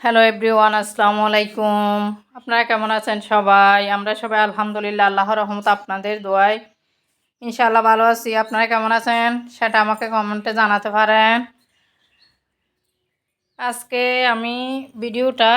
Hello everyone আসসালামু আলাইকুম। আপনারা কেমন আছেন সবাই? আমরা সবাই আলহামদুলিল্লাহ, আল্লাহর রহমত আপনাদের দোয়ায় ইনশাআল্লাহ ভালো আছি। আপনারা কেমন আছেন? সেটা আমাকে কমেন্টে জানাতে পারেন। আজকে আমি ভিডিওটা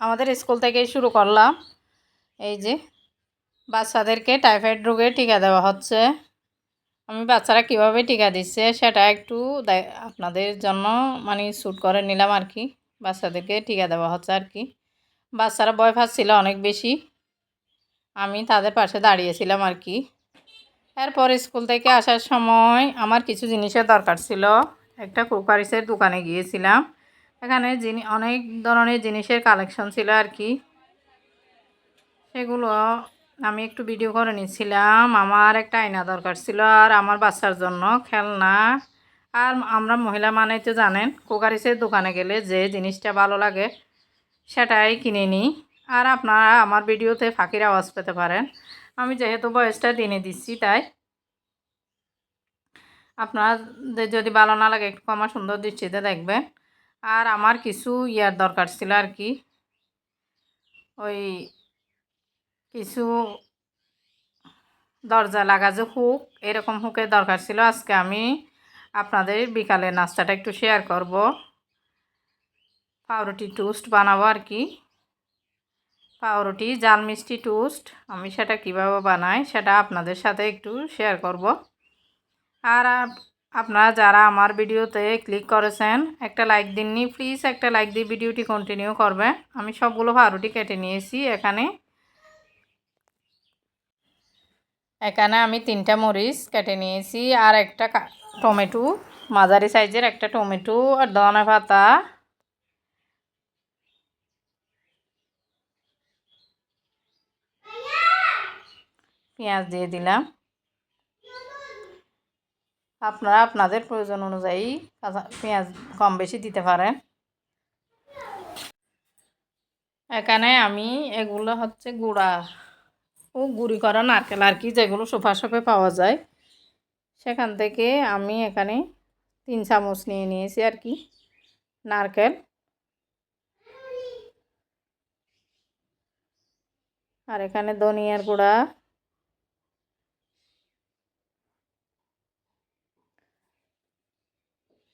আমাদের স্কুল থেকেই শুরু করলাম। এই যে বাচ্চাদেরকে টাইফয়েড রোগে টিকা দেওয়া হচ্ছে। আমি বাচ্চারা কীভাবে টিকা দিচ্ছে সেটা একটু আপনাদের জন্য মানে শ্যুট করে নিলাম আর কি। বাচ্চাদেরকে টিকা দেওয়া হচ্ছে আর কি। বাচ্চারা ভয় পাচ্ছিল অনেক বেশি। আমি তাদের পাশে দাঁড়িয়েছিলাম আর কি। এরপর স্কুল থেকে আসার সময় আমার কিছু জিনিসের দরকার ছিল। একটা কুকারিসের দোকানে গিয়েছিলাম। এখানে জিনি, অনেক ধরনের জিনিসের কালেকশন ছিল আর কি। সেগুলো আমি একটু ভিডিও করে নিয়েছিলাম আমার একটা আয়না দরকার ছিল আর আমার বাচ্চার জন্য খেলনা আর আমরা মহিলা মানে তো জানেন কুকারিসের দোকানে গেলে যে জিনিসটা ভালো লাগে সেটাই কিনে নিই। আর আপনারা আমার ভিডিওতে ফাঁকির আওয়াজ পেতে পারেন। আমি যেহেতু বয়সটা দিনে দিচ্ছি, তাই আপনাদের যদি ভালো না লাগে, একটু আমার সুন্দর দৃষ্টিতে দেখবেন। আর আমার কিছু ইয়ার দরকার ছিল আর কি। ওই কিছু দরজা লাগা যে হুক, এরকম হুকের দরকার ছিল। আজকে আমি আপনাদের বিকালে নাস্তাটা একটু শেয়ার করব। পাউরুটি টোস্ট বানাবো আর কি। পাউরুটি, জাল মিষ্টি টোস্ট আমি সেটা কীভাবে বানাই সেটা আপনাদের সাথে একটু শেয়ার করব। আর আপনারা যারা আমার ভিডিওতে ক্লিক করেছেন, একটা লাইক দিননি প্লিজ একটা লাইক দিয়ে ভিডিওটি কন্টিনিউ করবেন আমি সবগুলো পাউরুটি কেটে নিয়েছি এখানে। এখানে আমি তিনটা মরিচ কেটে নিয়েছি আর একটা টমেটো, মাঝারি সাইজের একটা টমেটো আর ধনে পাতা। পেঁয়াজ দিয়ে দিলাম। আপনারা আপনাদের প্রয়োজন অনুযায়ী পেঁয়াজ কম বেশি দিতে পারেন। এখানে আমি এগুলো হচ্ছে গুঁড়া ও গুঁড়ি করা নারকেল আর কি যেগুলো সোফা শপে পাওয়া যায়। সেখান থেকে আমি এখানে তিন চামচ নিয়ে নিয়েছি আর কি, নারকেল আর এখানে ধনিয়ার গুঁড়া,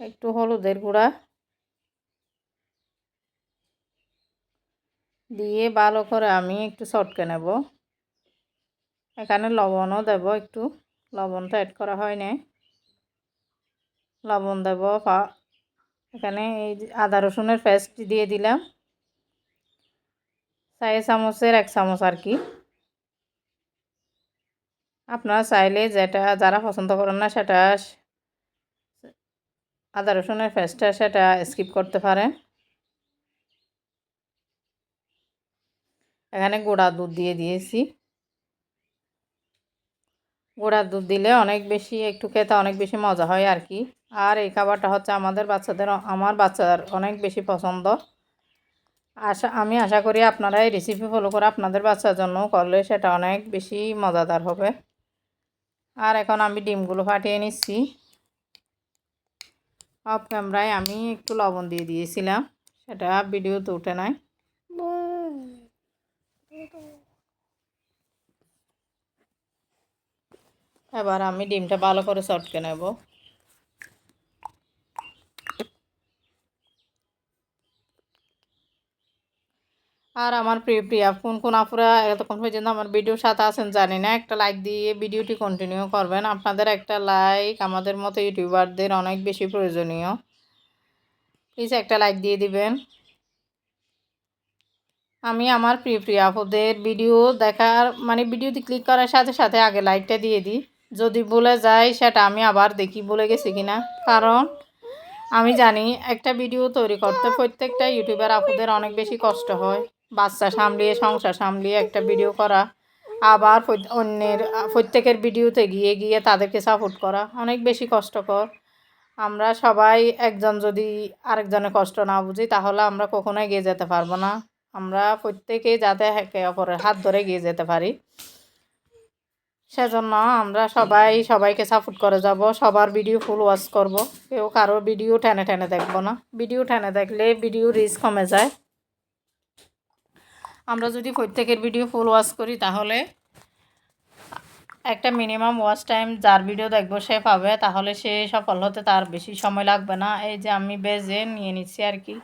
একটু হলুদের গুঁড়া দিয়ে ভালো করে আমি একটু চটকে নেব। এখানে লবণও দেব একটু। লবণটা অ্যাড করা হয় নাই। লবণ দেব এখানে এই আদা রসুনের পেস্ট দিয়ে দিলাম। চার চামচের এক চামচ আর কি। আপনারা চাইলে যেটা, যারা পছন্দ করেন না সেটা আদা রসুনের পেস্টটা সেটা স্কিপ করতে পারেন। এখানে গুঁড়া দুধ দিয়ে দিয়েছি। গুঁড়া দুধ দিলে অনেক বেশি একটু খেতে অনেক বেশি মজা হয় আর কি। আর এই খাবারটা হচ্ছে আমাদের বাচ্চাদের, আমার বাচ্চার অনেক বেশি পছন্দ। আশা, আমি আশা করি আপনারা এই রেসিপি ফলো করে আপনাদের বাচ্চার জন্য করলে সেটা অনেক বেশি মজাদার হবে। আর এখন আমি ডিমগুলো ফাটিয়ে নিচ্ছি। অফ ক্যামেরায় আমি একটু লবণ দিয়ে দিয়েছিলাম, সেটা ভিডিওতে উঠে নাই। এবার আমি ডিমটা ভালো করে চটকে নেব। আর আমার প্রিয় প্রিয়া, কোন কোন আপুরা এতক্ষণ পর্যন্ত আমার ভিডিওর সাথে আছেন জানি না, একটা লাইক দিয়ে ভিডিওটি কন্টিনিউ করবেন। আপনাদের একটা লাইক আমাদের মতো ইউটিউবারদের অনেক বেশি প্রয়োজনীয়। প্লিজ একটা লাইক দিয়ে দিবেন। আমি আমার প্রিয় প্রিয় আপুদের ভিডিও দেখার মানে ভিডিওতে ক্লিক করার সাথে সাথে আগে লাইকটা দিয়ে দিই। যদি বলে যায় সেটা আমি আবার দেখি বলে গেছি কিনা? কারণ আমি জানি একটা ভিডিও তৈরি করতে প্রত্যেকটা ইউটিউবার আপুদের অনেক বেশি কষ্ট হয়। বাচ্চা সামলিয়ে, সংসার সামলিয়ে একটা ভিডিও করা, আবার অন্যের, প্রত্যেকের ভিডিওতে গিয়ে গিয়ে তাদেরকে সাপোর্ট করা অনেক বেশি কষ্টকর। আমরা সবাই একজন যদি আরেকজনের কষ্ট না বুঝি, তাহলে আমরা কখনো এগিয়ে যেতে পারব না। আমরা প্রত্যেকেই যাতে একে অপরের হাত ধরে এগিয়ে যেতে পারি। সেজন্য আমরা সবাই সবাইকে সাপোর্ট করে যাব, সবার ভিডিও ফুল ওয়াচ করব। কেউ কারোর ভিডিও টেনে টেনে দেখব না। ভিডিও টেনে দেখলে ভিডিও রিচ কমে যায়। আমরা যদি প্রত্যেকের ভিডিও ফুল ওয়াচ করি, তাহলে একটা মিনিমাম ওয়াচ টাইম যার ভিডিও দেখব সে পাবে। তাহলে সে সফল হতে তার বেশি সময় লাগবে না। এই যে আমি বেজে নিয়ে নিচ্ছি আর কি।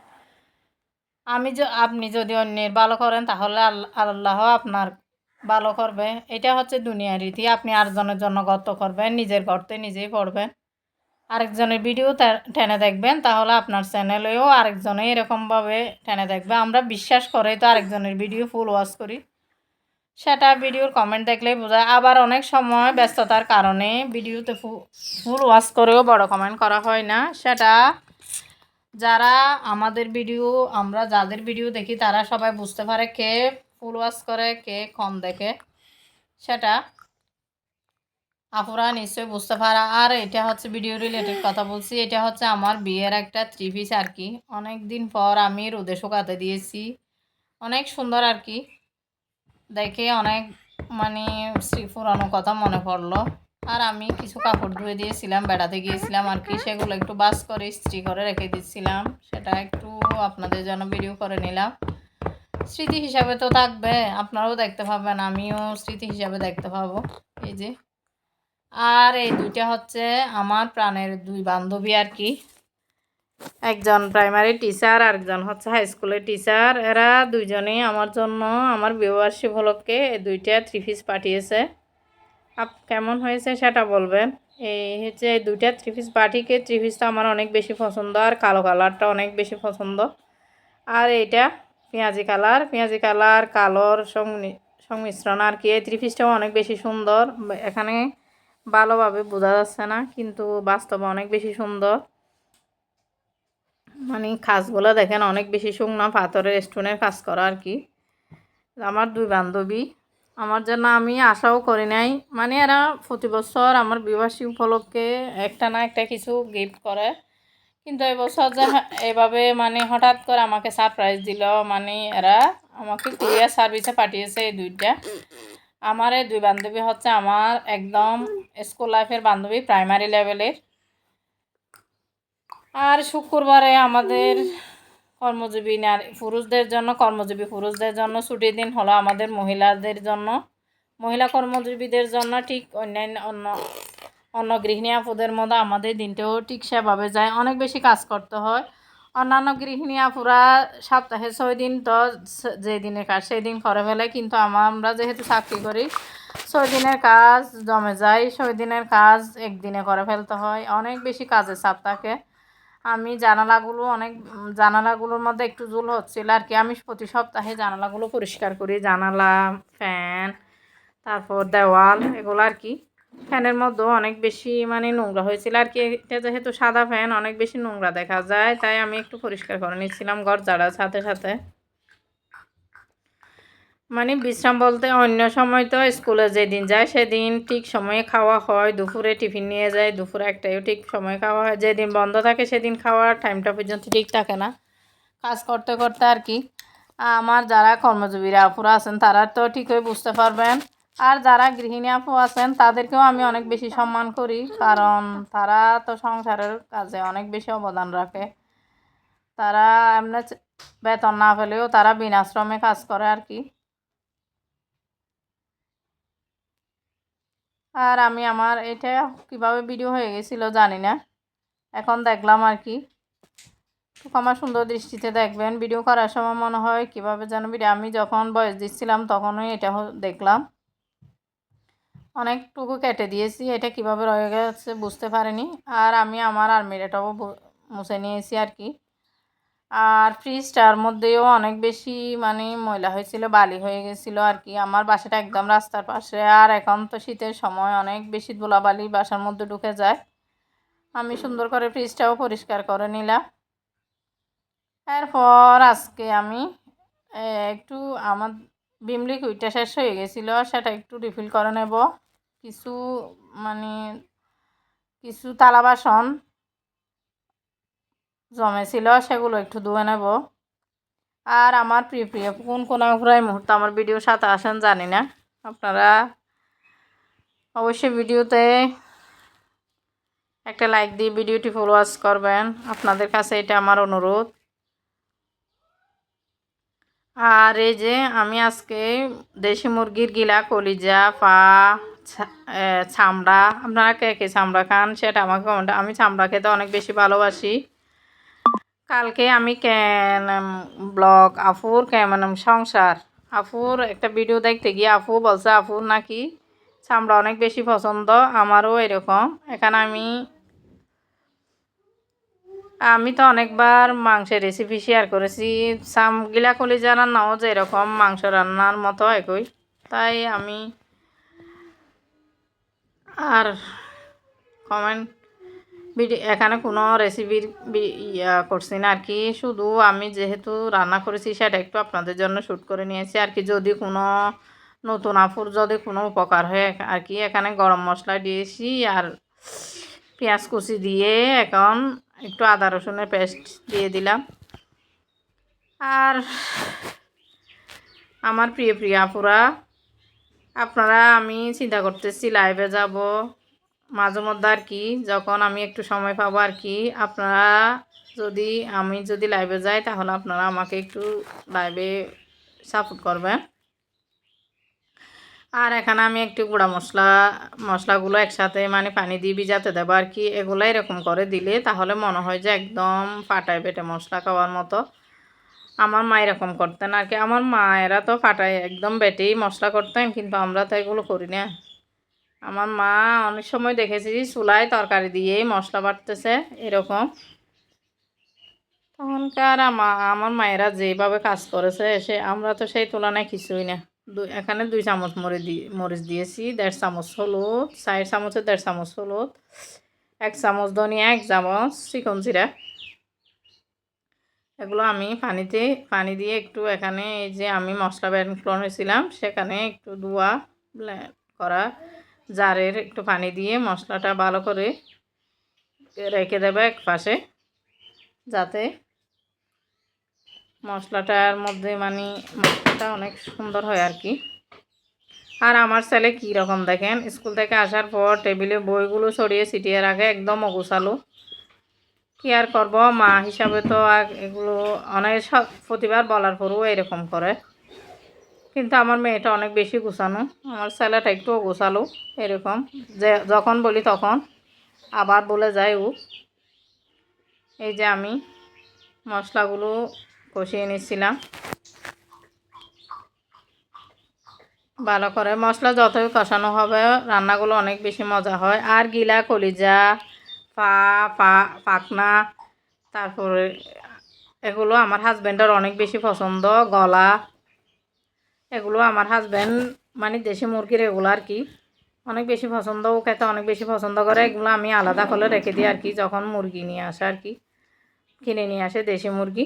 আমি যে আপনি যদি অন্যের ভালো করেন, তাহলে আল্লাহ আপনার ভালো করবে। এটা হচ্ছে দুনিয়ার রীতি। আপনি আরেকজনের জন্য গর্ত করবেন, নিজের গর্তে নিজেই পড়বেন। আরেকজনের ভিডিও টেনে দেখবেন, তাহলে আপনার চ্যানেলেও আরেকজনে এরকমভাবে টেনে দেখবে। আমরা বিশ্বাস করেই তো আরেকজনের ভিডিও ফুল ওয়াশ করি। সেটা ভিডিওর কমেন্ট দেখলেই বোঝায় আবার অনেক সময় ব্যস্ততার কারণে ভিডিওতে ফুল ওয়াশ করেও বড় কমেন্ট করা হয় না। সেটা যারা আমাদের ভিডিও আমরা যাদের ভিডিও দেখি, তারা সবাই বুঝতে পারে কে ফুল ওয়াশ করে, কে কম দেখে। সেটা আপুরা নিশ্চয়ই বুঝতে পারা। আর এটা হচ্ছে ভিডিও রিলেটেড কথা বলছি। এটা হচ্ছে আমার বিয়ের একটা থ্রি পিস আর কি। অনেক দিন পর আমি রোদে শুকাতে দিয়েছি। অনেক সুন্দর আর কি। দেখে অনেক মানে পুরানো কথা মনে পড়ল। আর আমি কিছু কাপড় ধুয়ে দিয়েছিলাম, বেড়াতে গিয়েছিলাম আর কি। সেগুলো একটু বাস করে ইস্ত্রি করে রেখে দিচ্ছিলাম। সেটা একটু আপনাদের জন্য ভিডিও করে নিলাম। স্মৃতি হিসাবে তো থাকবে, আপনারাও দেখতে পাবেন, আমিও স্মৃতি হিসাবে দেখতে পাবো, এই যে। আর এই দুইটা হচ্ছে আমার প্রাণের দুই বান্ধবী আর কি। একজন প্রাইমারি টিচার আর একজন হচ্ছে হাই স্কুলের টিচার এরা দুইজনেই আমার জন্য, আমার বিবাহবার্ষিক উপলক্ষে এই দুইটা থ্রি পিস পাঠিয়েছে। আপ, কেমন হয়েছে সেটা বলবেন? এই হচ্ছে এই দুইটা থ্রি পিস পাঠিকে থ্রি পিসটা আমার অনেক বেশি পছন্দ, আর কালো কালারটা অনেক বেশি পছন্দ। আর এইটা পেঁয়াজি কালার পেঁয়াজি কালার, কালোর সংমিশ্রণ। আর কি, এই থ্রি পিসটাও অনেক বেশি সুন্দর। এখানে ভালোভাবে বোঝা যাচ্ছে না, কিন্তু বাস্তবে অনেক বেশি সুন্দর। মানে খাসগুলো দেখেন অনেক বেশি শুকনো, পাথরের স্টোনের কাজ করা আর কি। আমার দুই বান্ধবী, আমার জন্য আমি আশাও করি নাই। মানে এরা প্রতি বছর আমার বিবাসী উপলক্ষে একটা না একটা কিছু গিফট করে। কিন্তু এবছর যে এভাবে মানে হঠাৎ করে আমাকে সারপ্রাইজ দিল মানে এরা আমাকে কুরিয়ার সার্ভিসে পাঠিয়েছে এই দুইটা। আমার এই দুই বান্ধবী হচ্ছে আমার একদম স্কুল লাইফের বান্ধবী প্রাইমারি লেভেলের আর শুক্রবারে আমাদের কর্মজীবী নারী পুরুষদের জন্য, কর্মজীবী পুরুষদের জন্য ছুটির দিন হলো আমাদের মহিলাদের জন্য। মহিলা কর্মজীবীদের জন্য ঠিক অন্যান্য অন্য অন্য গৃহিণী আপুদের মতো আমাদের দিনটাও ঠিক সেভাবে যায়। অনেক বেশি কাজ করতে হয়। অন্যান্য গৃহিণী আপুরা সপ্তাহে ছয় দিন তো যে দিনের কাজ সেই দিন করে ফেলে, কিন্তু আমরা যেহেতু চাকরি করি, ছয় দিনের কাজ জমে যায়। ছয় দিনের কাজ একদিনে করে ফেলতে হয়। অনেক বেশি কাজের চাপ থাকে। আমি জানালাগুলো অনেক, জানালাগুলোর মধ্যে একটু জুল হচ্ছিল আর কি। আমি প্রতি সপ্তাহে জানালাগুলো পরিষ্কার করি। জানালা, ফ্যান, তারপর দেওয়াল, এগুলো আর কি। ফ্যানের মধ্যেও অনেক বেশি মানে নোংরা হয়েছিল। আর কি, এটা যেহেতু সাদা ফ্যান, অনেক বেশি নোংরা দেখা যায়, তাই আমি একটু পরিষ্কার করে নিচ্ছিলাম ঘর জাড়ার সাথে সাথে। মানে বিশ্রাম বলতে অন্য সময় তো স্কুলে যেদিন যায় সেদিন ঠিক সময়ে খাওয়া হয়, দুপুরে টিফিন নিয়ে যায়, দুপুরে একটাইও ঠিক সময়ে খাওয়া হয়, যেদিন বন্ধ থাকে সেদিন খাওয়ার টাইমটা পর্যন্ত ঠিক থাকে না। কাজ করতে করতে আর কি, আমার যারা কর্মজীবীরা আপুরা আছেন তারা তো ঠিকই বুঝতে পারবেন আর যারা গৃহিণী আপু আছেন, তাদেরকেও আমি অনেক বেশি সম্মান করি, কারণ তারা তো সংসারের কাজে অনেক বেশি অবদান রাখে। তারা এমনি বেতন না পেলেও তারা বিনাশ্রমে কাজ করে আর কি। আর আমি আমার এটা কীভাবে ভিডিও হয়ে গেছিল জানি না। এখন দেখলাম আর কি। আমার সুন্দর দৃষ্টিতে দেখবেন ভিডিও করার সময় মনে হয় কীভাবে যেন ভিডিও আমি যখন বয়স দিচ্ছিলাম তখনই এটা দেখলাম। অনেকটুকু কেটে দিয়েছি, এটা কীভাবে রয়ে গেছে বুঝতে পারিনি। আর আমি আমার আলমিরাটাও মুছে নিয়েছি আর কি। আর ফ্রিজটার মধ্যেও অনেক বেশি মানে ময়লা হয়েছিল, বালি হয়ে গেছিল আর কি। আমার বাসাটা একদম রাস্তার পাশে, আর এখন তো শীতের সময় অনেক বেশি ধুলাবালি বাসার মধ্যে ঢুকে যায়। আমি সুন্দর করে ফ্রিজটাও পরিষ্কার করে নিলাম। এরপর আজকে আমি একটু আমার বিম লিকুইডটা শেষ হয়ে গেছিল, সেটা একটু রিফিল করে নেব। কিছু মানে কিছু তালা বাসন জমেছিল, সেগুলো একটু ধুয়ে নেব। আর আমার প্রিয় প্রিয় কোন কোন এই মুহূর্তে আমার ভিডিও সাথে আসেন জানি না। আপনারা অবশ্যই ভিডিওতে একটা লাইক দিয়ে ভিডিওটি ফলোয়ার্স করবেন। আপনাদের কাছে এটা আমার অনুরোধ। আর এই যে আমি আজকে দেশি মুরগির গিলা কলিজা, পা চামড়া। আপনারা কে কে চামড়া খান সেটা আমাকে কমেন্ট আমি চামড়া খেতে অনেক বেশি ভালোবাসি। কালকে আমি ব্লগ আফুর কেমন সংসার। আফুর একটা ভিডিও দেখতে গিয়ে আফু বলছে আফুর নাকি চামড়া অনেক বেশি পছন্দ? আমারও এরকম। এখানে আমি আমি তো অনেকবার মাংসের রেসিপি শেয়ার করেছি। সামগিলা কলিজা রান্নাও যে এরকম মাংস রান্নার মতো একই। তাই আমি আর কমেন্ট ভিডিও এখানে কোনো রেসিপির ইয়া করছি না আর কি। শুধু আমি যেহেতু রান্না করেছি, সেটা একটু আপনাদের জন্য শ্যুট করে নিয়েছি আর কি। যদি কোনো নতুন আফুর যদি কোনো উপকার হয়, আর কি, এখানে গরম মশলা দিয়েছি আর পেঁয়াজ কুচি দিয়ে এখন একটু আদা রসুনের পেস্ট দিয়ে দিলাম। আর আমার প্রিয় প্রিয় আপুরা আপনারা, আমি চিন্তা করতেছি লাইভে যাব। মাঝে মধ্যে আর কি, যখন আমি একটু সময় পাবো আর কি, আপনারা যদি, আমি যদি লাইভে যাই, তাহলে আপনারা আমাকে একটু লাইভে সাপোর্ট করবেন। আর এখানে আমি একটু গুঁড়া মশলা, মশলাগুলো একসাথে মানে পানি দিয়ে ভিজাতে দেবো আর কি, এগুলো এরকম করে দিলে তাহলে মনে হয় যে একদম ফাটায় পেটে মশলা খাওয়ার মতো। আমার মা এরকম করতেন আর কি। আমার মায়েরা তো ফাটায়, একদম বেটেই মশলা করতেন, কিন্তু আমরা তো এগুলো করি না। আমার মা অনেক সময় দেখেছি চুলায় তরকারি দিয়েই মশলা বাটতেছে, এরকম। তখনকার আমা- আমার মায়েরা যেভাবে কাজ করেছে, সে, আমরা তো সেই তুলনায় কিছুই না। দুই এখানে দুই চামচ মরিচ দি, মরিচ দিয়েছি, দেড় চামচ হলুদ, চার চামচের দেড় চামচ হলুদ, এক চামচ ধনিয়া, এক চামচ চিকন জিরা। এগুলো আমি পানিতে, পানি দিয়ে একটু এখানে এই যে আমি মশলা ব্যান্ড করেছিলাম সেখানে একটু ধোয়া করা জারের একটু পানি দিয়ে মশলাটা ভালো করে রেখে দেবে এক পাশে যাতে মশলাটার মধ্যে মানে মশলাটা অনেক সুন্দর হয় আর কি। আর আমার ছেলে কী রকম দেখেন, স্কুল থেকে আসার পর টেবিলে বইগুলো ছড়িয়ে ছিটিয়ে রাখে, একদম অগুছালো। কি আর করব? মা হিসাবে তো এগুলো অনেক প্রতিবার বলার পরও এরকম করে। কিন্তু আমার মেয়েটা অনেক বেশি গুছানো। আমার ছেলেটা একটু গোছালো এরকম। যে যখন বলি তখন আবার বলে যায় ও। এই যে আমি মশলাগুলো কষিয়ে নিচ্ছিলাম। ভালো করে মশলা যতই কষানো হবে, রান্নাগুলো অনেক বেশি মজা হয়। আর গিলা কলিজা পা পা পাকনা তারপরে এগুলো আমার হাজব্যান্ডের অনেক বেশি পছন্দ, গলা। এগুলো আমার হাজব্যান্ড মানে দেশি মুরগির এগুলো আর কি, অনেক বেশি পছন্দ, ও খেতে অনেক বেশি পছন্দ করে। এগুলো আমি আলাদা করে রেখে দিই আর কি, যখন মুরগি নিয়ে আসে আর কি, কিনে নিয়ে আসে দেশি মুরগি।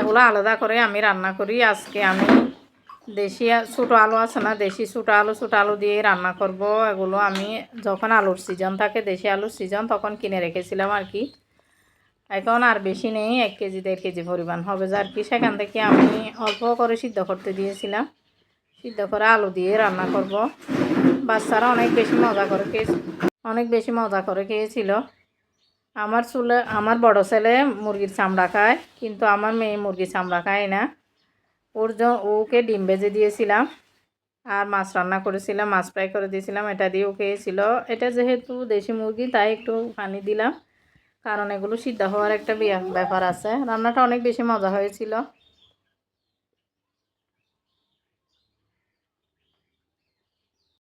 এগুলো আলাদা করে আমি রান্না করি। আজকে আমি দেশি ছোটো আলু আছে না, দেশি ছোটো আলু ছোটো আলু দিয়ে রান্না করব। এগুলো আমি যখন আলুর সিজন থাকে, দেশি আলুর সিজন তখন কিনে রেখেছিলাম আর কি। এখন আর বেশি নেই, এক কেজি, দেড় কেজি পরিমাণ হবে যে আর কি। সেখান থেকে আমি অল্প করে সিদ্ধ করতে দিয়েছিলাম। সিদ্ধ করে আলু দিয়ে রান্না করব। বাচ্চারা অনেক বেশি মজা করে খেয়েছে, অনেক বেশি মজা করে খেয়েছিল। আমার চুলে, আমার বড় ছেলে মুরগির চামড়া খায়, কিন্তু আমার মেয়ে মুরগির চামড়া খায় না। ওর ওকে ডিম ভেজে দিয়েছিলাম। আর মাছ রান্না করেছিলাম, মাছ ফ্রাই করে দিয়েছিলাম, এটা দিয়ে ও খেয়েছিল। এটা যেহেতু দেশি মুরগি, তাই একটু পানি দিলাম। কারণ এগুলো সিদ্ধ হওয়ার একটা ব্যাপার আছে। রান্নাটা অনেক বেশি মজা হয়েছিল।